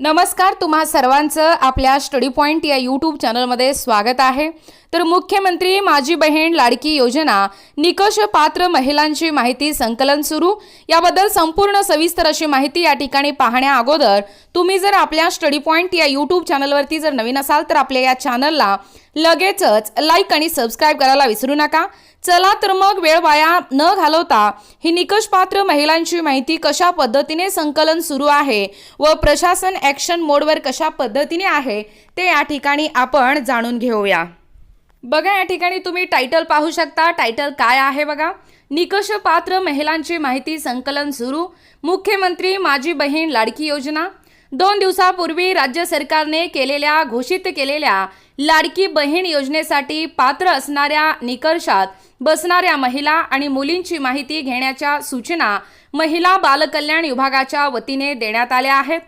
नमस्कार तुम्हा सर्वांचं आपल्या स्टडी पॉईंट या यूट्यूब चॅनलमध्ये स्वागत आहे. तर मुख्यमंत्री माझी बहीण लाडकी योजना निकष पात्र महिलांची माहिती संकलन सुरू. याबद्दल संपूर्ण सविस्तर अशी माहिती या ठिकाणी पाहण्या अगोदर तुम्ही जर आपल्या स्टडी पॉईंट या यूट्यूब चॅनलवरती जर नवीन असाल तर आपल्या या चॅनलला लगेचच लाईक आणि सबस्क्राईब करायला विसरू नका. चला तर मग वेळ वाया न घालवता ही निकषपात्र महिलांची माहिती कशा पद्धतीने संकलन सुरू आहे व प्रशासन ॲक्शन मोडवर कशा पद्धतीने आहे ते या ठिकाणी आपण जाणून घेऊया. बघा या ठिकाणी तुम्ही टायटल पाहू शकता. टायटल काय आहे बघा? निकष पात्र महिलांची माहिती संकलन सुरू. मुख्यमंत्री माझी बहीण लाडकी योजना. दोन दिवसापूर्वी राज्य सरकारने केलेल्या घोषित केलेल्या लाडकी बहीण योजनेसाठी पात्र असणाऱ्या निकर्षात बसणाऱ्या महिला आणि मुलींची माहिती घेण्याच्या सूचना महिला बालकल्याण विभागाच्या वतीने देण्यात आल्या आहेत.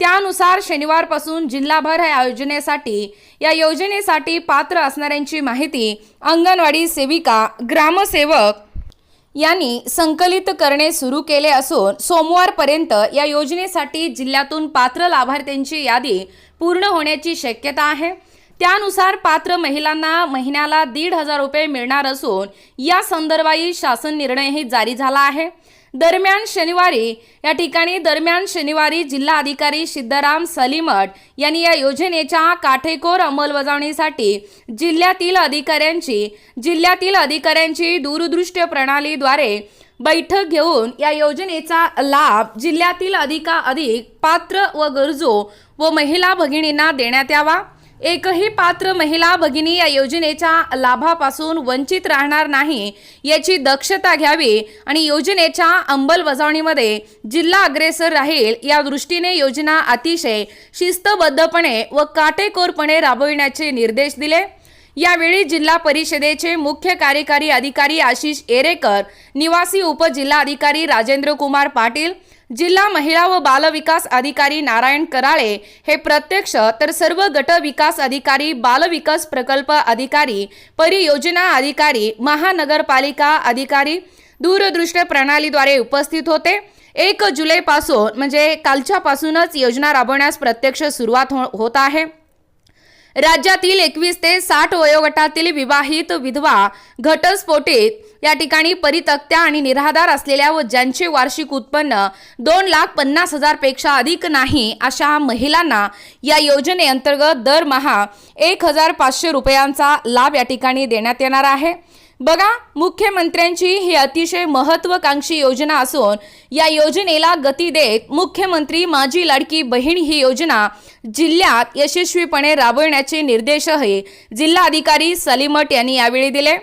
त्यानुसार शनिवारपासून जिल्हाभर या योजनेसाठी या योजनेसाठी पात्र असणाऱ्यांची माहिती अंगणवाडी सेविका ग्रामसेवक यांनी संकलित करणे सुरू केले असून सोमवारपर्यंत या योजनेसाठी जिल्ह्यातून पात्र लाभार्थ्यांची यादी पूर्ण होण्याची शक्यता आहे. त्यानुसार पात्र महिलांना महिन्याला दीड हजार रुपये मिळणार असून या संदर्भाई शासन निर्णयही जारी झाला आहे. दरम्यान शनिवारी या ठिकाणी दरम्यान शनिवारी जिल्हा अधिकारी सिद्धराम सलीमठ यांनी या योजनेच्या काटेकोर अंमलबजावणीसाठी जिल्ह्यातील अधिकाऱ्यांची जिल्ह्यातील अधिकाऱ्यांची दूरदृश्य प्रणालीद्वारे बैठक घेऊन या योजनेचा लाभ जिल्ह्यातील अधिकाधिक पात्र व गरजू व महिला भगिनींना देण्यात यावा. एकही पात्र महिला भगिनी या योजनेच्या लाभापासून वंचित राहणार नाही याची दक्षता घ्यावी आणि योजनेच्या अंमलबजावणीमध्ये जिल्हा अग्रेसर राहील या दृष्टीने योजना अतिशय शिस्तबद्धपणे व काटेकोरपणे राबविण्याचे निर्देश दिले. यावेळी जिल्हा परिषदेचे मुख्य कार्यकारी अधिकारी आशिष एरेकर निवासी उपजिल्हाधिकारी राजेंद्र कुमार पाटील जिल्हा महिला व बालविकास अधिकारी नारायण कराळे हे प्रत्यक्ष तर सर्व गट विकास अधिकारी बाल विकास प्रकल्प अधिकारी परियोजना अधिकारी महानगरपालिका अधिकारी दूरदृश्य प्रणालीद्वारे उपस्थित होते. एक जुलैपासून म्हणजे कालच्यापासूनच योजना राबवण्यास प्रत्यक्ष सुरुवात हो होत आहे. राज्यातील एकवीस ते साठ वयोगटातील विवाहित विधवा घटस्फोटीत या ठिकाणी परितक्त्या आणि निराधार असलेल्या व ज्यांचे वार्षिक उत्पन्न दोन लाख पन्नास हजारपेक्षा अधिक नाही अशा महिलांना या योजनेअंतर्गत दरमहा एक हजार पाचशे रुपयांचा लाभ या ठिकाणी देण्यात येणार आहे. बघा मुख्यमंत्र्यांची ही अतिशय महत्वाकांक्षी योजना असून या योजनेला गती देत मुख्यमंत्री माझी लाडकी बहीण ही योजना जिल्ह्यात यशस्वीपणे राबविण्याचे निर्देशही जिल्हाधिकारी सलीमट यांनी यावेळी दिले.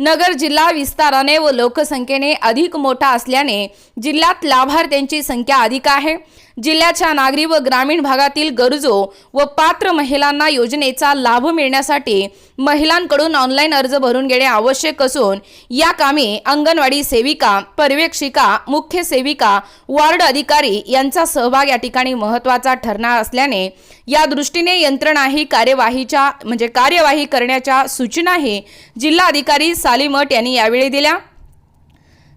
नगर जिल्हा विस्ताराने व लोकसंख्येने अधिक मोठा असल्याने जिल्ह्यात लाभार्थ्यांची संख्या अधिक आहे. जिल्ह्याच्या नागरी व ग्रामीण भागातील गरजू व पात्र महिलांना योजनेचा लाभ मिळण्यासाठी महिलांकडून ऑनलाईन अर्ज भरून घेणे आवश्यक असून या कामी अंगणवाडी सेविका पर्यवेक्षिका मुख्य सेविका वार्ड अधिकारी यांचा सहभाग या ठिकाणी महत्त्वाचा ठरणार असल्याने या दृष्टीने यंत्रणाही कार्यवाहीच्या म्हणजे कार्यवाही करण्याच्या सूचनाही जिल्हाधिकारी सालीमठ यांनी यावेळी दिल्या.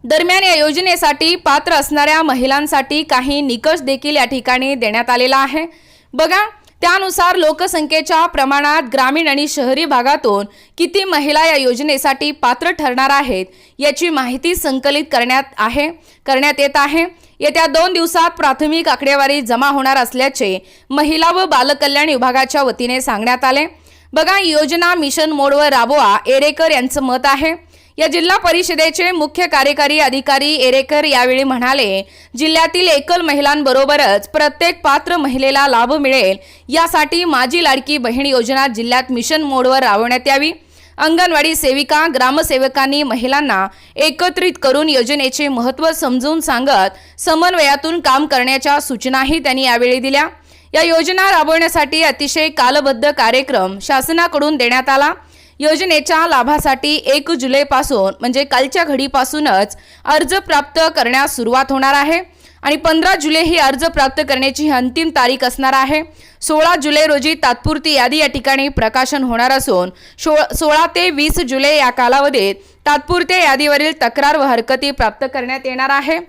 दरम्यान या योजनेसाठी पात्र असणाऱ्या महिलांसाठी काही निकष देखील या ठिकाणी देण्यात आलेला आहे. बघा त्यानुसार लोकसंख्येच्या प्रमाणात ग्रामीण आणि शहरी भागातून किती महिला या योजनेसाठी पात्र ठरणार आहेत याची माहिती संकलित करण्यात आहे करण्यात येत आहे. येत्या दोन दिवसात प्राथमिक आकडेवारी जमा होणार असल्याचे महिला व बालकल्याण विभागाच्या वतीने सांगण्यात आले. बघा योजना मिशन मोडवर राबवा एरेकर यांचं मत आहे. या जिल्हा परिषदेचे मुख्य कार्यकारी अधिकारी एरेकर यावेळी म्हणाले जिल्ह्यातील एकल महिलांबरोबरच प्रत्येक पात्र महिलेला लाभ मिळेल. यासाठी माझी लाडकी बहीण योजना जिल्ह्यात मिशन मोडवर राबवण्यात यावी. अंगणवाडी सेविका ग्रामसेवकांनी महिलांना एकत्रित करून योजनेचे महत्त्व समजून सांगत समन्वयातून काम करण्याच्या सूचनाही त्यांनी यावेळी दिल्या. या योजना राबवण्यासाठी अतिशय कालबद्ध कार्यक्रम शासनाकडून देण्यात आला. योजनेच्या लाभासाठी एक जुलैपासून म्हणजे कालच्या घडीपासूनच अर्ज प्राप्त करण्यास सुरुवात होणार आहे. आणि पंधरा जुलै ही अर्ज प्राप्त करण्याची अंतिम तारीख असणार आहे. सोळा जुलै रोजी तात्पुरती यादी या ठिकाणी प्रकाशन होणार असून शो सोळा ते वीस जुलै या कालावधीत तात्पुरत्या यादीवरील तक्रार व हरकती प्राप्त करण्यात येणार आहे.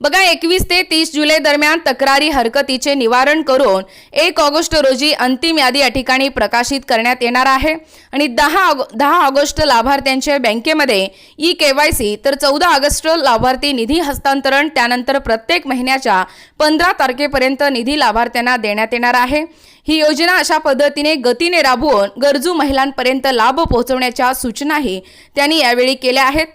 बघा एकवीस ते तीस जुलै दरम्यान तक्रारी हरकतीचे निवारण करून एक ऑगस्ट रोजी अंतिम यादी या ठिकाणी प्रकाशित करण्यात येणार आहे. आणि दहा ऑग दहा ऑगस्ट लाभार्थ्यांच्या बँकेमध्ये ई के वाय सी तर चौदा ऑगस्ट लाभार्थी निधी हस्तांतरण त्यानंतर प्रत्येक महिन्याच्या पंधरा तारखेपर्यंत निधी लाभार्थ्यांना देण्यात येणार आहे. ही योजना अशा पद्धतीने गतीने राबवून गरजू महिलांपर्यंत लाभ पोहोचवण्याच्या सूचनाही त्यांनी यावेळी केल्या आहेत.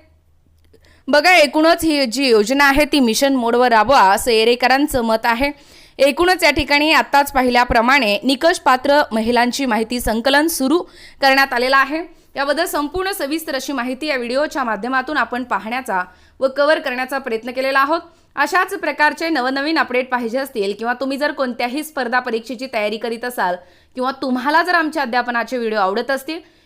बघा एकूणच ही जी योजना आहे ती मिशन मोडवर राबवा असं एरेकरांचं मत आहे. एकूणच या ठिकाणी आत्ताच पाहिल्याप्रमाणे निकष पात्र महिलांची माहिती संकलन सुरू करण्यात आलेलं आहे. याबद्दल संपूर्ण सविस्तर अशी माहिती या व्हिडिओच्या माध्यमातून आपण पाहण्याचा व कव्हर करण्याचा प्रयत्न केलेला आहोत. अशाच प्रकारचे नवनवीन अपडेट पाहिजे असतील किंवा तुम्ही जर कोणत्याही स्पर्धा परीक्षेची तयारी करीत असाल किंवा तुम्हाला जर आमच्या अध्यापनाचे व्हिडिओ आवडत असतील